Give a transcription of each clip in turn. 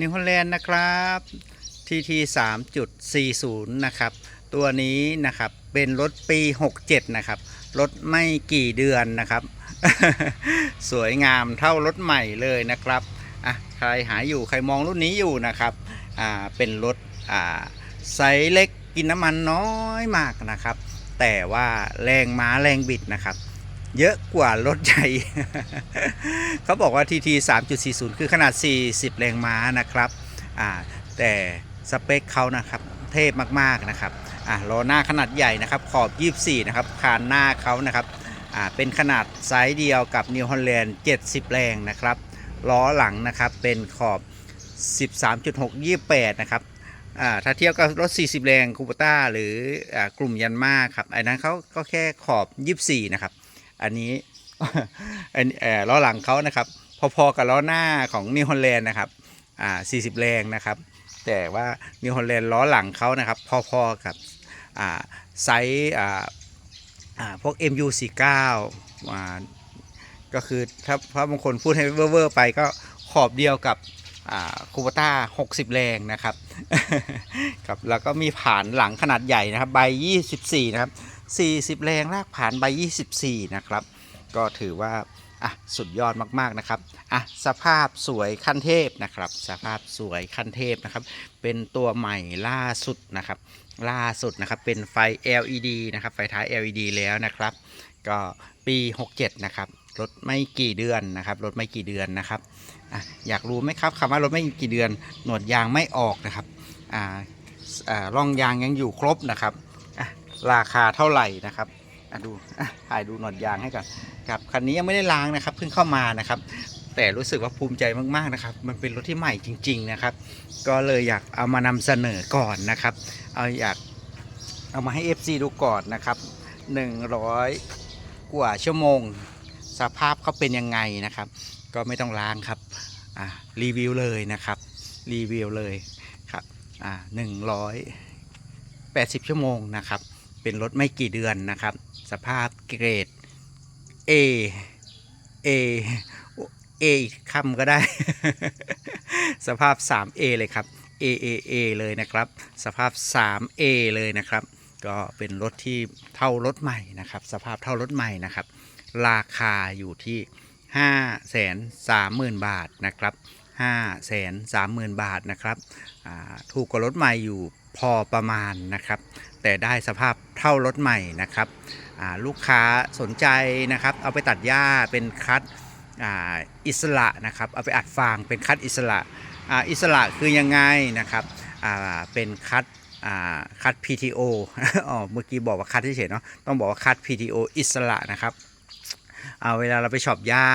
นิวฮอลแลนด์นะครับ TT 3.40 นะครับ ตัวนี้นะครับเป็นรถปี 67 นะครับ รถไม่กี่เดือนนะครับ สวยงามเท่ารถใหม่เลยนะครับอะใครหาอยู่ใครมองรุ่นนี้อยู่นะครับอ่าเป็นรถอ่าไซส์เล็กกินน้ำมันน้อยมากนะครับ แต่ว่าแรงม้าแรงบิดนะครับ เยอะกว่ารถใหญ่ เขาบอกว่า TT 3.40 คือขนาด 40 แรงม้านะครับแต่สเปคเขานะครับเทพมากๆนะครับล้อหน้าขนาดใหญ่นะครับ ขอบ 24 นะครับ คานหน้าเขานะครับเป็นขนาดไซส์เดียวกับ New Holland 70 แรงนะครับ ล้อหลังนะครับเป็นขอบ 13.6 28 นะครับถ้าเทียบกับรถ 40 แรงคูปต้าหรืออกลุ่มยันมาครับอันนั้นเขาก็แค่ขอบ 24 นะครับ อันนี้อันเออล้อหลังเขานะครับ พอๆกับล้อหน้าของนิวฮอลแลนด์นะครับอ่า40 แรงนะครับ แต่ว่านิวฮอลแลนด์ล้อหลังเขานะครับ พอๆกับอ่าไซส์อ่าอ่าพวก MU49 อ่าก็คือถ้าถ้าบางคนพูดให้เวอร์ๆไปก็ขอบเดียวกับ คูปต้า60 แรงนะครับครับแล้วก็มีผานหลังขนาดใหญ่นะครับใบ 24 นะครับ 40 แรงลากผานใบ 24 นะครับ ก็ถือว่าอะสุดยอดมากๆนะครับอะสภาพสวยขั้นเทพนะครับ สภาพสวยขั้นเทพนะครับ เป็นตัวใหม่ล่าสุดนะครับ ล่าสุดนะครับเป็นไฟ LED นะครับไฟท้าย LED แล้วนะครับ ก็ปี 67 นะครับ รถไม่กี่เดือนนะครับรถไม่กี่เดือนนะครับออยากรู้ไหมครับคำว่ารถไม่กี่เดือน หนวดยางไม่ออกนะครับร่องยางยังอยู่ครบนะครับราคาเท่าไหร่นะครับดูถ่ายดูหนวดยางให้ก่อนครับคันนี้ยังไม่ได้ล้างนะครับเพิ่งเข้ามานะครับ แต่รู้สึกว่าภูมิใจมากๆนะครับ มันเป็นรถที่ใหม่จริง ๆนะครับ ก็เลยอยากเอามานำเสนอก่อนนะครับเอาอยากเอามาให้ FC ดูก่อนนะครับ 100 กว่าชั่วโมง สภาพเขาเป็นยังไงนะครับ ก็ไม่ต้องล้างครับอ่ารีวิวเลยนะครับรีวิวเลยครับอ่าหนึ่งร้อยแปดสิบชั่วโมงนะครับ เป็นรถไม่กี่เดือนนะครับ สภาพเกรด A A A อีกคำก็ได้ สภาพ 3A เลยครับ A A A เลยนะครับ สภาพ 3A เลยนะครับ ก็เป็นรถที่เท่ารถใหม่นะครับ สภาพเท่ารถใหม่นะครับ ราคาอยู่ที่ 5 3 0 0 0 0 บาทนะครับ 5 3 0 0 0 0 บาทนะครับถูกกว่ารถใหม่อยู่พอประมาณนะครับ แต่ได้สภาพเท่ารถใหม่นะครับลูกค้าสนใจนะครับ เอาไปตัดหญ้าเป็นคัดอ,อิสระนะครับ เอาไปอัดฟางเป็นคัดอิสระอ,อิสระคือยังไงนะครับเป็นคัดคัด PTO อ๋อเมื่อกี้บอกว่าคัดเฉยๆเนาะต้องบอกว่าคัด PTO อิสระนะครับ เอาเวลาเราไปชอปหญ้า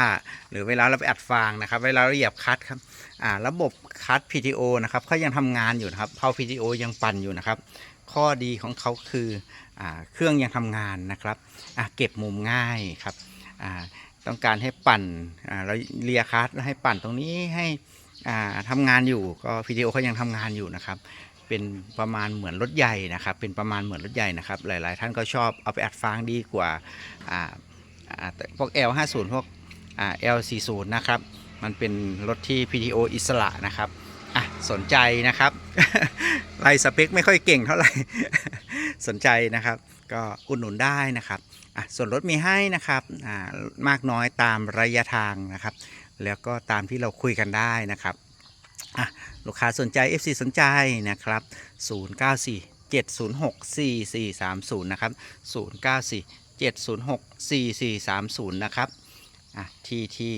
หรือเวลาเราไปอัดฟางนะครับ เวลาเราเหยียบคัดครับอ่าระบบคัด PTO นะครับเขายังทำงานอยู่นะครับเพา PTO ยังปั่นอยู่นะครับ ข้อดีของเขาคืออเครื่องยังทำงานนะครับเก็บมุมง่ายครับต้องการให้ปั่นเราเลียคัดแล้วให้ปั่นตรงนี้ให้อ่าทำงานอยู่ก็ PTO เขายังทำงานอยู่นะครับเป็นประมาณเหมือนรถใหญ่นะครับ เป็นประมาณเหมือนรถใหญ่นะครับ หลาย ๆ ท่านก็ชอบเอาไปอัดฟางดีกว่า พวก L50 พวกอ่า L40 นะครับ มันเป็นรถที่ PTO อิสระนะครับอะสนใจนะครับไล่สเปคไม่ค่อยเก่งเท่าไหร่ สนใจนะครับ ก็อุดหนุนได้นะครับอะส่วนรถมีให้นะครับอ่ามากน้อยตามระยะทางนะครับ แล้วก็ตามที่เราคุยกันได้นะครับอะลูกค้าสนใจ FC สนใจนะครับ 094 706 4430 นะครับ 094 706 4430 นะครับอะที่ที่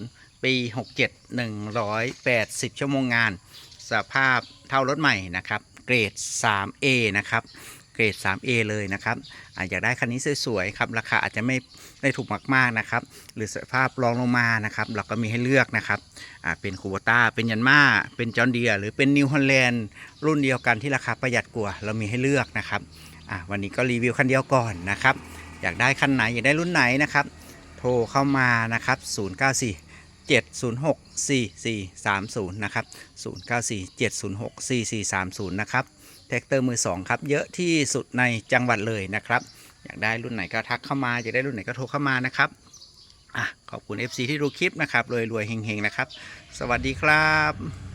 3.50 ปี 67 180 ชั่วโมงงาน สภาพเท่ารถใหม่นะครับ เกรด 3A นะครับ เกรด 3A เลยนะครับอะอยากได้คันนี้สวยๆครับ ราคาอาจจะไม่ได้ถูกมากๆนะครับ หรือสภาพรองลงมานะครับ เราก็มีให้เลือกนะครับเป็นคูโบต้า เป็นยันมาเป็นจอร์เดียหรือเป็นนิวฮอลแลนด์รุ่นเดียวกันที่ราคาประหยัดกว่า เรามีให้เลือกนะครับ อะวันนี้ก็รีวิวคันเดียวก่อนนะครับ อยากได้คันไหนอยากได้รุ่นไหนนะครับ โทรเข้ามานะครับ 094 706 4430 นะครับ 094 706 4430 นะครับแท็กเตอร์มือ 2 ครับ เยอะที่สุดในจังหวัดเลยนะครับ อยากได้รุ่นไหนก็ทักเข้ามา อยากได้รุ่นไหนก็โทรเข้ามานะครับอะขอบคุณ FC ที่ดูคลิปนะครับรวยๆเฮงๆนะครับ สวัสดีครับ